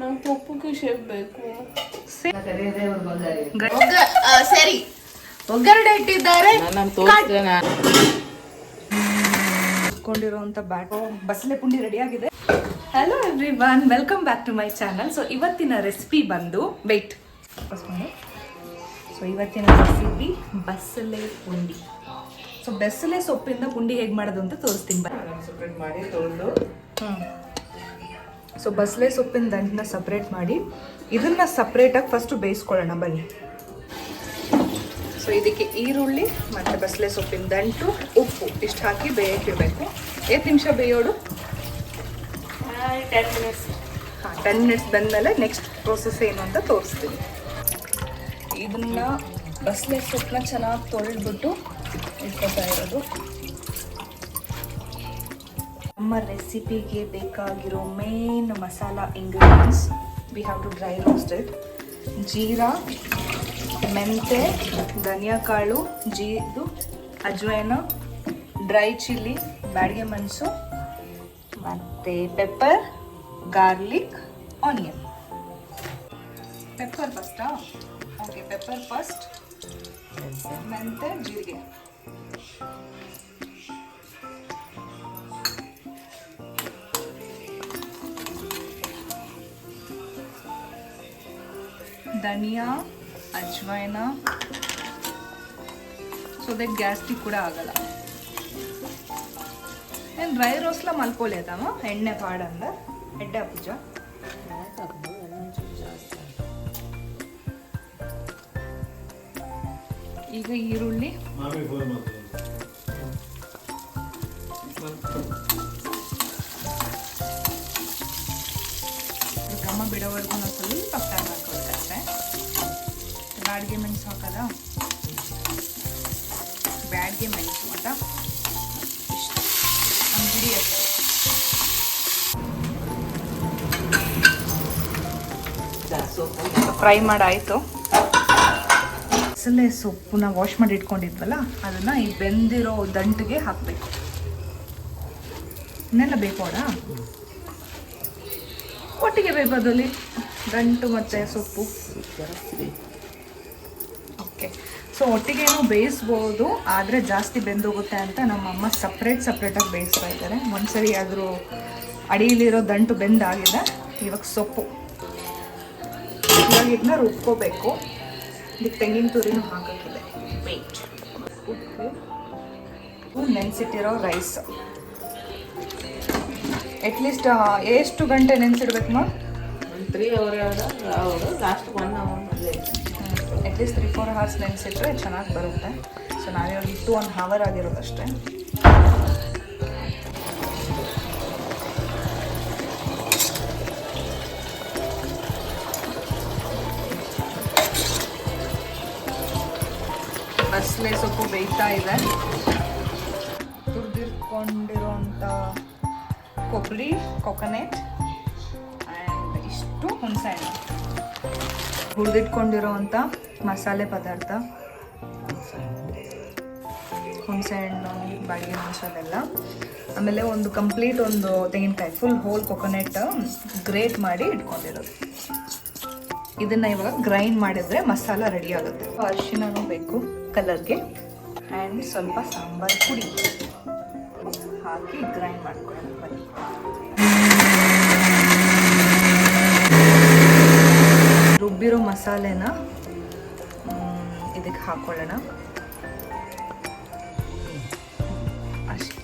ನಂಗೆ ಪಪ್ಪುಗೆ ಶೇಪ್ ಬೇಕು. ಸರಿ. ಒಗ್ಗರಣೆ ಇಟ್ಟಿದ್ದಾರೆ. ಹಾಕೊಂಡಿರುವಂತ ಬ್ಯಾಟ್ ಬಸಳೆ ಪುಂಡಿ ರೆಡಿ ಆಗಿದೆ. Hello everyone welcome back to my channel so ಇವತ್ತಿನ ರೆಸಿಪಿ ಬಂದು ವೆಯ್ಟ್ ಸೊ ಇವತ್ತಿನ ರೆಸಿಪಿ ಬಸಳೆ ಪುಂಡಿ. ಸೊ ಬಸಳೆ ಸೊಪ್ಪಿಂದ ಪುಂಡಿ ಹೇಗೆ ಮಾಡೋದು ಅಂತ ತೋರಿಸ್ತೀನಿ. ಮಾಡಿ ತೊಳೆದು ಸೊ ಬಸಳೆ ಸೊಪ್ಪಿನ ದಂಟನ್ನ ಸಪ್ರೇಟ್ ಮಾಡಿ ಇದನ್ನ ಸಪ್ರೇಟಾಗಿ ಫಸ್ಟು ಬೇಯಿಸ್ಕೊಳ್ಳೋಣ ಬನ್ನಿ ಸೊ ಇದಕ್ಕೆ ಈರುಳ್ಳಿ ಮತ್ತು ಬಸಳೆ ಸೊಪ್ಪಿನ ದಂಟು ಉಪ್ಪು ಇಷ್ಟು ಹಾಕಿ ಬೇಯಕ್ಕಿಡಬೇಕು ಎಷ್ಟು ನಿಮಿಷ ಬೇಯೋಡು ಟೆನ್ ಮಿನಿಟ್ಸ್ ಹಾಂ ಟೆನ್ ಮಿನಿಟ್ಸ್ ಬಂದಮೇಲೆ ನೆಕ್ಸ್ಟ್ ಪ್ರೋಸೆಸ್ ಏನು ಅಂತ ತೋರಿಸ್ತೀನಿ ಇದನ್ನ ಬಸಳೆ ಸೊಪ್ಪನ್ನ ಚೆನ್ನಾಗಿ ತೊಳೆದ್ಬಿಟ್ಟು ಇಟ್ಕೊತಾ ಇರೋದು ನಮ್ಮ ರೆಸಿಪಿಗೆ ಬೇಕಾಗಿರೋ main masala ingredients we have to dry roasted jeera, ಮೆಂತೆ, ಧನಿಯಾ ಕಾಳು ಜೀರು ಅಜ್ವೈನ ಡ್ರೈ ಚಿಲ್ಲಿ ಬ್ಯಾಡಿಗೆ ಮೆಣಸು, ಮತ್ತು ಪೆಪ್ಪರ್ ಗಾರ್ಲಿಕ್ ಆನಿಯನ್ ಪೆಪ್ಪರ್ ಫಸ್ಟಾ ಓಕೆ ಪೆಪ್ಪರ್ ಫಸ್ಟ್ ಮೆಂತೆ, ಜೀರಿಗೆ. ధనియా అజ్వైన. సో దట్ గ్యాస్ట్రిక్ కూడా ఆగల. నేను డ్రై రోస్ట్లో మలుపోలేదామా ఎಣ್ಣె పాడందా? ఎడ్డ పూజ. ఈరుళ్ళి ಈರುಳ್ಳಿ ಗಮ್ಮ ಬಿಡವರ್ಕೊಂಡು పక్క ಬ್ಯಾಡ್ಗೆ ಮೆಣಸು ಹಾಕದ? ಬ್ಯಾಡ್ಗೆ ಮೆಣಸು ಅಂತ? ಇಷ್ಟ. ಅಂಗಡಿ ಫ್ರೈ ಮಾಡಾಯಿತು. ಅಸಲೇ ಸೊಪ್ಪನ್ನ ವಾಶ್ ಮಾಡಿ ಇಟ್ಕೊಂಡಿದ್ವಲ್ಲ, ಅದನ್ನು ಈ ಬೆಂದಿರೋ ದಂಟಿಗೆ ಹಾಕಬೇಕು. ಇನ್ನೆಲ್ಲ ಬೇಕೋಡ ಒಟ್ಟಿಗೆ ಬೇಕು ಅದರಲ್ಲಿ? ದಂಟು ಮತ್ತು ಸೊಪ್ಪು. ಓಕೆ. ಸೊ ಒಟ್ಟಿಗೆನೂ ಬೇಯಿಸ್ಬೋದು ಆದರೆ ಜಾಸ್ತಿ ಬೆಂದೋಗುತ್ತೆ ಅಂತ ನಮ್ಮಮ್ಮ ಸಪ್ರೇಟ್ ಸಪ್ರೇಟಾಗಿ ಬೇಯಿಸ್ತಾ ಇದ್ದಾರೆ. ಒಂದ್ಸರಿ ಆದರೂ ಅಡಿಯಲ್ಲಿರೋ ದಂಟು ಬೆಂದಾಗಿದೆ. ಇವಾಗ ಸೊಪ್ಪು. ಇವಾಗ ಇದನ್ನ ರುಬ್ಕೋಬೇಕು. ಇದಕ್ಕೆ ತೆಂಗಿನ ತುರಿನೂ ಹಾಕೋಕ್ಕಿದೆ. ವೆಯ್ಟ್ ಉಪ್ಪು ನೆನೆಸಿಟ್ಟಿರೋ ರೈಸ್ ಅಟ್ಲೀಸ್ಟ್ ಎಷ್ಟು ಗಂಟೆ ನೆನೆಸಿಡ್ಬೇಕು ma'am three hour last one hour at least three four hours ನೆನೆಸಿಟ್ರೆ ಚೆನ್ನಾಗಿ ಬರುತ್ತೆ. ಸೊ ನಾವಿವಾಗ ಇಟ್ಟು ಒನ್ ಹವರ್ ಆಗಿರೋದಷ್ಟೇ. ಬಸ್ಲೆ ಸೊಪ್ಪು ಬೇಯ್ತಾ ಇದೆ. ತುರಿದಿರ್ಕೊಂಡಿರೋಂಥ ಕೊಬ್ಬರಿ ಕೊಕೊನೆಟ್ ಆ್ಯಂಡ್ ಇಷ್ಟು ಹುಣಸೆಹಣ್ಣು ಹುರಿದಿಟ್ಕೊಂಡಿರೋವಂಥ ಮಸಾಲೆ ಪದಾರ್ಥ. ಹುಣಸೆಹಣ್ಣು ಬಾಡಿಗೆ ಮೆಣಸು ಅದೆಲ್ಲ. ಆಮೇಲೆ ಒಂದು ಕಂಪ್ಲೀಟ್ ಒಂದು ತೆಂಗಿನಕಾಯಿ ಫುಲ್ ಹೋಲ್ ಕೊಕೊನೆಟ್ ಗ್ರೇಟ್ ಮಾಡಿ ಇಟ್ಕೊಂಡಿರೋದು. ಇದನ್ನ ಇವಾಗ ಗ್ರೈಂಡ್ ಮಾಡಿದ್ರೆ ಮಸಾಲ ರೆಡಿ ಆಗುತ್ತೆ. ಅರಿಶಿನೂ ಬೇಕು ಕಲರ್ಗೆ ಆ್ಯಂಡ್ ಸ್ವಲ್ಪ ಸಾಂಬಾರು ಪುಡಿ ಹಾಕಿ ಗ್ರೈಂಡ್ ಮಾಡ್ಕೊಳ್ಳೋಣ. ಬನ್ನಿ. ರುಬ್ಬಿರೋ ಮಸಾಲೆನ ಇದಕ್ಕೆ ಹಾಕೊಳ್ಳೋಣ. ಅಷ್ಟೇ.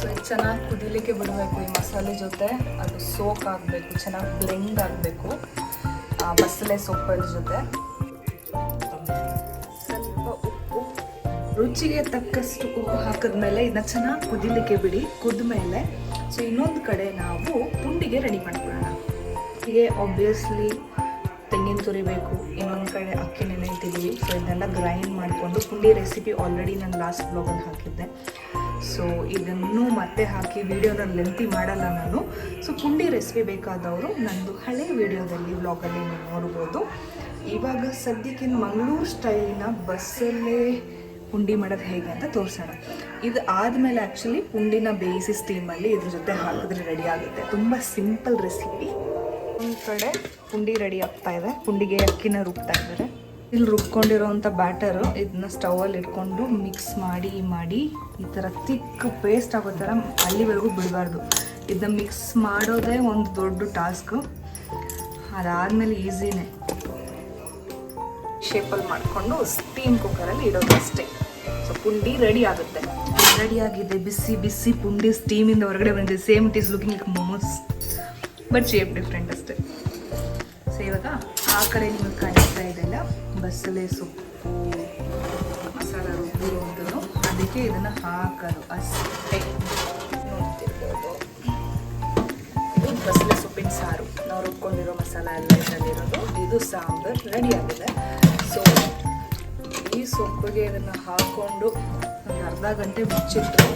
ಸೊ ಚೆನ್ನಾಗಿ ಕುದಿಲಿಕ್ಕೆ ಬಿಡಬೇಕು ಈ ಮಸಾಲೆ ಜೊತೆ. ಅದು ಸೋಕ್ ಆಗಬೇಕು, ಚೆನ್ನಾಗಿ ಬ್ಲೆಂಡ್ ಆಗಬೇಕು ಮಸಾಲೆ ಸೊಪ್ಪಿನ ಜೊತೆ. ಸ್ವಲ್ಪ ಉಪ್ಪು. ರುಚಿಗೆ ತಕ್ಕಷ್ಟು ಉಪ್ಪು ಹಾಕಿದ್ಮೇಲೆ ಇದನ್ನ ಚೆನ್ನಾಗಿ ಕುದಿಲಿಕ್ಕೆ ಬಿಡಿ, ಕುದ್ಮೇಲೆ. ಸೊ ಇನ್ನೊಂದು ಕಡೆ ನಾವು ಪುಂಡಿಗೆ ರೆಡಿ ಮಾಡ್ಕೊಳ್ಳೋಣ. ಹೀಗೆ ಆಬ್ವಿಯಸ್ಲಿ ತೆಂಗಿನ ತುರಿ ಬೇಕು, ಇನ್ನೊಂದು ಕಡೆ ಅಕ್ಕಿ ನೆನೆತಿದ್ದೀವಿ ಸೊ ಇದನ್ನೆಲ್ಲ ಗ್ರೈಂಡ್ ಮಾಡಿಕೊಂಡು ಪುಂಡಿ ರೆಸಿಪಿ ಆಲ್ರೆಡಿ ನಾನು ಲಾಸ್ಟ್ ಬ್ಲಾಗಲ್ಲಿ ಹಾಕಿದ್ದೆ. ಸೊ ಇದನ್ನು ಮತ್ತೆ ಹಾಕಿ ವೀಡಿಯೋನ ಲೆಂತಿ ಮಾಡಲ್ಲ ನಾನು. ಸೊ ಪುಂಡಿ ರೆಸಿಪಿ ಬೇಕಾದವರು ನಂದು ಹಳೆ ವಿಡಿಯೋದಲ್ಲಿ ಬ್ಲಾಗಲ್ಲಿ ನೀವು ನೋಡ್ಬೋದು. ಇವಾಗ ಸದ್ಯಕ್ಕೆ ಮಂಗಳೂರು ಸ್ಟೈಲಿನ ಬಸ್ಸಲ್ಲೇ ಪುಂಡಿ ಮಾಡೋದು ಹೇಗೆ ಅಂತ ತೋರಿಸೋಣ. ಇದು ಆದಮೇಲೆ ಆ್ಯಕ್ಚುಲಿ ಪುಂಡಿನ ಬೇಯಿಸಿ ಸ್ಟೀಮಲ್ಲಿ ಇದ್ರ ಜೊತೆ ಹಾಕಿದ್ರೆ ರೆಡಿ ಆಗುತ್ತೆ. ತುಂಬ ಸಿಂಪಲ್ ರೆಸಿಪಿ ಕಡೆ ಪುಂಡಿ ರೆಡಿ ಆಗ್ತಾ ಇದೆ. ಪುಂಡಿಗೆ ಅಕ್ಕಿನ ರುಬ್ತಾ ಇದ್ದಾರೆ. ಇಲ್ಲಿ ರುಬ್ಕೊಂಡಿರುವಂಥ ಬ್ಯಾಟರು ಇದನ್ನ ಸ್ಟವಲ್ಲಿ ಇಟ್ಕೊಂಡು ಮಿಕ್ಸ್ ಮಾಡಿ ಮಾಡಿ ಈ ಥರ ತಿಕ್ ಪೇಸ್ಟ್ ಆಗೋ ಥರ ಅಲ್ಲಿವರೆಗೂ ಬಿಡಬಾರ್ದು. ಇದನ್ನ ಮಿಕ್ಸ್ ಮಾಡೋದೇ ಒಂದು ದೊಡ್ಡ ಟಾಸ್ಕು ಅದಾದಮೇಲೆ ಈಸಿನೇ ಶೇಪಲ್ಲಿ ಮಾಡಿಕೊಂಡು ಸ್ಟೀಮ್ ಕುಕ್ಕರಲ್ಲಿ ಇಡೋದು ಅಷ್ಟೇ. ಸೊ ಪುಂಡಿ ರೆಡಿ ಆಗುತ್ತೆ. ರೆಡಿ ಆಗಿದೆ. ಬಿಸಿ ಬಿಸಿ ಪುಂಡಿ ಸ್ಟೀಮಿಂದ ಹೊರಗಡೆ ಬಂದಿದೆ. Same it is looking like momos but shape different ಅಷ್ಟೇ. ಸೊ ಇವಾಗ ಆ ಕಡೆ ನಿಮಗೆ ಕಾಣಿಸ್ತಾ ಇದೆಲ್ಲ ಬಸಳೆ ಸೊಪ್ಪು. ಮಸಾಲ ರುಬ್ಬಿರುವಂಥದ್ದು ಅದಕ್ಕೆ ಇದನ್ನು ಹಾಕೋದು ಅಷ್ಟೇ. ಇದು ಬಸಳೆ ಸೊಪ್ಪಿನ ಸಾರು. ನಾವು ರುಬ್ಕೊಂಡಿರೋ ಮಸಾಲ ಎಲ್ಲ ಇದರಲ್ಲಿರೋದು. ಇದು ಸಾಂಬಾರ್ ರೆಡಿ ಆಗಿದೆ ಸೊ ಈ ಸೊಪ್ಪಿಗೆ ಇದನ್ನು ಹಾಕ್ಕೊಂಡು ಒಂದು ಅರ್ಧ ಗಂಟೆ ಮುಚ್ಚಿಟ್ಟು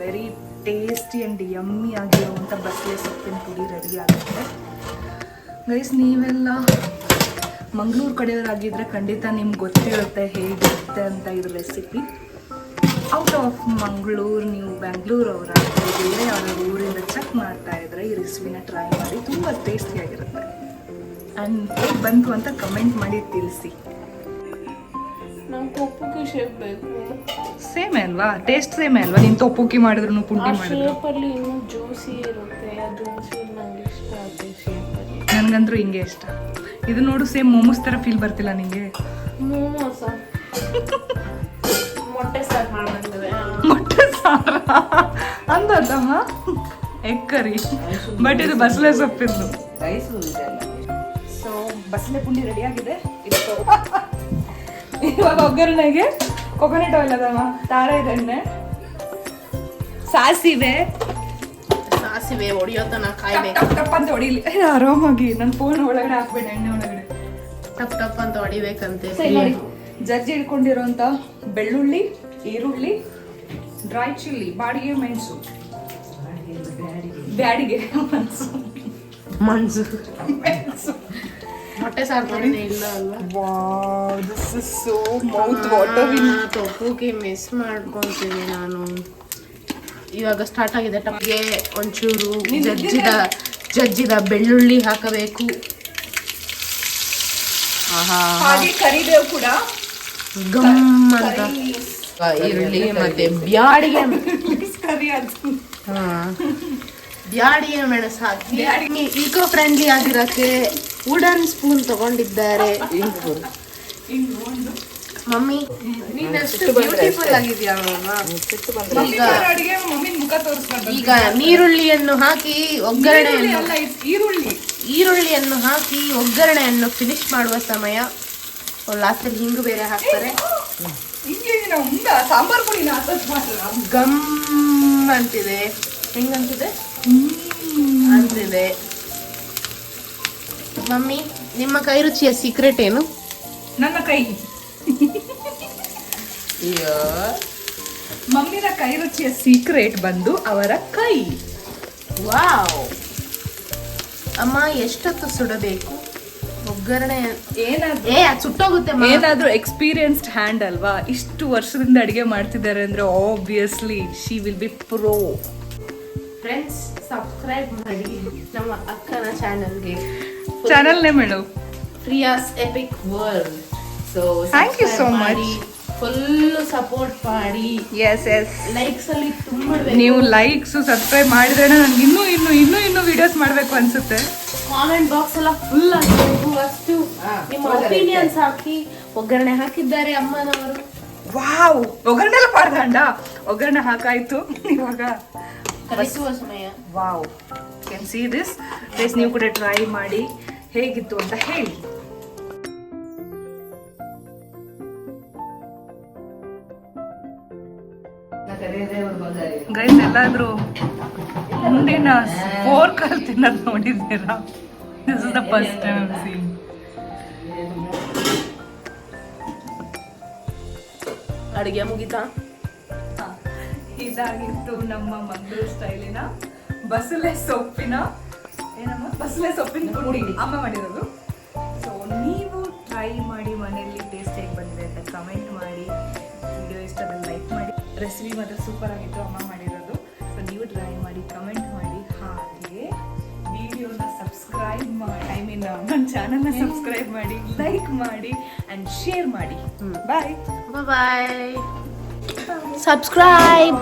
ವೆರಿ ಟೇಸ್ಟಿ ಆ್ಯಂಡ್ ಯಮ್ಮಿ ಆಗಿರುವಂಥ ಬಸಳೆ ಸೊಪ್ಪಿನ ಪುಡಿ ರೆಡಿ ಆಗುತ್ತೆ. ಗೈಸ್ ನೀವೆಲ್ಲ ಮಂಗಳೂರು ಕಡೆಯವರಾಗಿದ್ದರೆ ಖಂಡಿತ ನಿಮ್ಗೆ ಗೊತ್ತಿರುತ್ತೆ ಹೇಗಿರುತ್ತೆ ಅಂತ ಇದು ರೆಸಿಪಿ ಔಟ್ ಆಫ್ ಮಂಗಳೂರು, ನೀವು ಬ್ಯಾಂಗ್ಳೂರು ಅವರ? ಬೇರೆ ಯಾವ್ದಾದ್ರು ಊರಿಂದ ಚೆಕ್ ಮಾಡ್ತಾ ಇದ್ರೆ ಈ ರೆಸಿಪಿನ ಟ್ರೈ ಮಾಡಿ, ತುಂಬ ಟೇಸ್ಟಿಯಾಗಿರುತ್ತೆ ಆ್ಯಂಡ್ ಹೇಗೆ ಬಂತು ಅಂತ ಕಮೆಂಟ್ ಮಾಡಿ ತಿಳಿಸಿ. ನಂಗೆ ಕೊಪ್ಪುಗೆ ಶೇಪ್ ಬೇಕು ಸೇಮ್ ಅಲ್ವಾ? ಟೇಸ್ಟ್ ಸೇಮ್ ಅಲ್ವಾ? ನೀನು ತೊಪ್ಪುಕ್ಕಿ ಮಾಡಿದ್ರು ಆ ಪುಂಡಿ ಮಾಡಿದ್ರು. ಶೇಪಲ್ಲಿ ಇನ್ನೂ ಜ್ಯೂಸಿ ಇರುತ್ತೆ. ಆ ಜ್ಯೂಸಿ ನಂಗೆ ಇಷ್ಟ ಆಗುತ್ತೆ ಶೇಪಲ್ಲಿ ನನಗಂತೂ ಹಿಂಗೆ ಇಷ್ಟ. ಇದು ನೋಡು ಸೇಮ್ ಮೋಮೋಸ್ ಥರ ಫೀಲ್ ಬರ್ತಿಲ್ಲ ನಿಂಗೆ. ಮೋಮೋಸ ಮೊಟ್ಟೆ ಸಾರು ಮಾಡ್ಬಂದಿದೆ ಮೊಟ್ಟೆ ಸಾರ? ಅಂದಮ್ಮ ಎಗ್ ಕರಿ ಬಟ್ ಇದು ಬಸಳೆ ಸೊಪ್ಪಿಂದು ಸೊ ಬಸಳೆ ಪುಂಡಿ ರೆಡಿ ಆಗಿದೆ. ಇದು ಇವಾಗ ಒಗ್ಗರಣೆಗೆ ಕೊಕೊನಟ್ ಆಯಿಲ್ ಅದಮ್ಮ ಇದೆ ಎಣ್ಣೆ ಸಾಸಿವೆ. ಸಾಸಿವೆ ಹೊಡಿಯೋತನ ಟಪ್ ಕಾಯ್ಬೇಕು. ಟಪ್ ಟಪ್ ಅಂತ ಹೊಡಿಲಿ ಆರಾಮಾಗಿ. ನನ್ನ ಫೋನ್ ಒಳಗಡೆ ಹಾಕ್ಬೇಡ ಎಣ್ಣೆ ಒಳಗಡೆ. ಟಪ್ ಟಪ್ ಅಂತ ಹೊಡಿಬೇಕಂತೆ ಜಜ್ಜಿ ಹಿಡ್ಕೊಂಡಿರೋಂಥ ಬೆಳ್ಳುಳ್ಳಿ ಈರುಳ್ಳಿ ಡ್ರೈ ಚಿಲ್ಲಿ ಬಾಡಿಗೆ ಮೆಣಸು. ಬ್ಯಾಡಿಗೆ ಮೆಣಸು. ಮನ್ಸು. ಮೆಣಸು. ಮೊಟ್ಟೆ ಸಾರು ಮಾಡಿನೇ ಇಲ್ಲ ಅಲ್ವಾ? Wow this is so mouth ತೊಪ್ಪುಗೆ miss ಮಾಡ್ಕೊಂತೀನಿ ನಾನು. ಇವಾಗ ಸ್ಟಾರ್ಟ್ ಆಗಿದೆ ಟಪ್ಗೆ ಒಂಚೂರು ಜಜ್ಜಿದ ಜಜ್ಜಿದ ಬೆಳ್ಳುಳ್ಳಿ ಹಾಕಬೇಕು. ಆಹಾ. ಹಾಗೆ ಕರಿಬೇವು ಕೂಡ. ಗಮ್ ಅಂತ. ಈರುಳ್ಳಿ ಮತ್ತೆ ಬ್ಯಾಡಿಗೆ. ಕರಿ ಅದು. ಹಾ. ಬ್ಯಾಡಿಗೆ ಮೆಣಸು ಹಾಕಿ. ಈಕೋ ಫ್ರೆಂಡ್ಲಿ ಆಗಿರೋಕೆ ವುಡನ್ ಸ್ಪೂನ್ ತಗೊಂಡಿದ್ದಾರೆ. ಮಮ್ಮಿ ಬ್ಯೂಟಿಫುಲ್ ಆಗಿದ್ಯಾ ಈಗ ನೀರುಳ್ಳಿಯನ್ನು ಹಾಕಿ ಒಗ್ಗರಣೆಯನ್ನು ಈರುಳ್ಳಿಯನ್ನು ಹಾಕಿ ಒಗ್ಗರಣೆಯನ್ನು ಫಿನಿಶ್ ಮಾಡುವ ಸಮಯ. ಲಾಸ್ಟಲ್ಲಿ ಹಿಂಗು ಬೇರೆ ಹಾಕ್ತಾರೆ. ಗಮ್ ಅಂತಿದೆ. ಹೆಂಗಂತಿದೆ? ಅಂತಿದೆ. ಮಮ್ಮಿ ನಿಮ್ಮ ಕೈ ರುಚಿಯ ಸೀಕ್ರೆಟ್ ಏನು? ನನ್ನ ಕೈ. ಅಯ್ಯೋ. ಮಮ್ಮಿನ ಕೈ ರುಚಿಯ ಸೀಕ್ರೆಟ್ ಬಂದು ಅವರ ಕೈ. ವಾವ್. ಅಮ್ಮ ಎಷ್ಟೊತ್ತು ಸುಡಬೇಕು? ಒಗ್ಗರಣೆ ಏನಾದ್ರೂ ಏ ಅದು ಸುಟ್ಟೋಗುತ್ತೆ. ಏನಾದ್ರೂ ಎಕ್ಸ್ಪೀರಿಯನ್ಸ್ಡ್ ಹ್ಯಾಂಡ್ ಅಲ್ವಾ? ಇಷ್ಟು ವರ್ಷದಿಂದ ಅಡಿಗೆ ಮಾಡ್ತಿದ್ದಾರೆ ಅಂದ್ರೆ obviously she will be pro friends subscribe ಮಾಡಿ ನಮ್ಮ ಅಕ್ಕನ ಚಾನಲ್ಗೆ ಚಾನಲ್ ನೇಮ್ ಹೇಳು Priya's epic world so thank you so much full support ಮಾಡಿ. ಎಸ್ ಎಸ್ ಲೈಕ್ಸ್ ಅಲ್ಲಿ ತುಂಬ ನೀವು ಲೈಕ್ಸ್ ಸಬ್ಸ್ಕ್ರೈಬ್ ಮಾಡಿದ್ರೆ ನನಗೆ ಇನ್ನೂ ಇನ್ನೂ ಇನ್ನೂ ಇನ್ನೂ ವಿಡಿಯೋಸ್ ಮಾಡಬೇಕು ಅನ್ಸುತ್ತೆ. ಕಾಮೆಂಟ್ ಬಾಕ್ಸ್ ಎಲ್ಲ ಫುಲ್ ಆಗಬೇಕು. ಅಷ್ಟು ನಿಮ್ಮ ಒಪಿನಿಯನ್ಸ್ ಹಾಕಿ ಒಗ್ಗರಣೆ ಹಾಕಿದ್ದಾರೆ ಅಮ್ಮನವರು. ವಾವ್ ಒಗ್ಗರಣೆ ಎಲ್ಲ ಒಗ್ಗರಣೆ ಹಾಕಾಯ್ತು ಇವಾಗ. Wow can see this place ನೀವು ಕೂಡ ಟ್ರೈ ಮಾಡಿ ಹೇಗಿತ್ತು ಅಂತ ಹೇಳಿ. ಗೈಸ್ ಎಲ್ಲಾದ್ರೂ ಮುಂದಿನ ಫೋರ್ ಕಾಲ್ ತಿನ್ನೋದು ನೋಡಿದ್ದೀರಾ? This is the first time seen ಅಡುಗೆ ಮುಗಿತಾ? ಇದಾಗಿತ್ತು ನಮ್ಮ ಮಂಗಳೂರು ಸ್ಟೈಲಿನ ಬಸಳೆ ಸೊಪ್ಪಿನ ಏನಮ್ಮ? ಬಸಳೆ ಸೊಪ್ಪಿನ ಪುಡಿ. ಅಮ್ಮ ಮಾಡಿರೋದು? ಸೊ ನೀವು ಟ್ರೈ ಮಾಡಿ ಮನೆಯಲ್ಲಿ ಟೇಸ್ಟ್ ಹೇಗೆ ಬಂದಿದೆ ಅಂತ ಕಮೆಂಟ್ ಮಾಡಿ. ವಿಡಿಯೋ ಇಷ್ಟದಲ್ಲಿ ಲೈಕ್ ಮಾಡಿ. ರೆಸಿಪಿ ಮಾತ್ರ ಸೂಪರ್ ಆಗಿತ್ತು ಅಮ್ಮ ಮಾಡಿರೋದು. ಸೊ ನೀವು ಟ್ರೈ ಮಾಡಿ ಕಮೆಂಟ್ ಮಾಡಿ. ಹಾಗೆ ವಿಡಿಯೋನ ಸಬ್ಸ್ಕ್ರೈಬ್ ಮಾಡಿ ಐ ಮೀನ್ ನನ್ನ ಚಾನಲ್ನ ಸಬ್ಸ್ಕ್ರೈಬ್ ಮಾಡಿ ಲೈಕ್ ಮಾಡಿ ಆ್ಯಂಡ್ ಶೇರ್ ಮಾಡಿ. ಬಾಯ್ ಬಾಯ್ subscribe.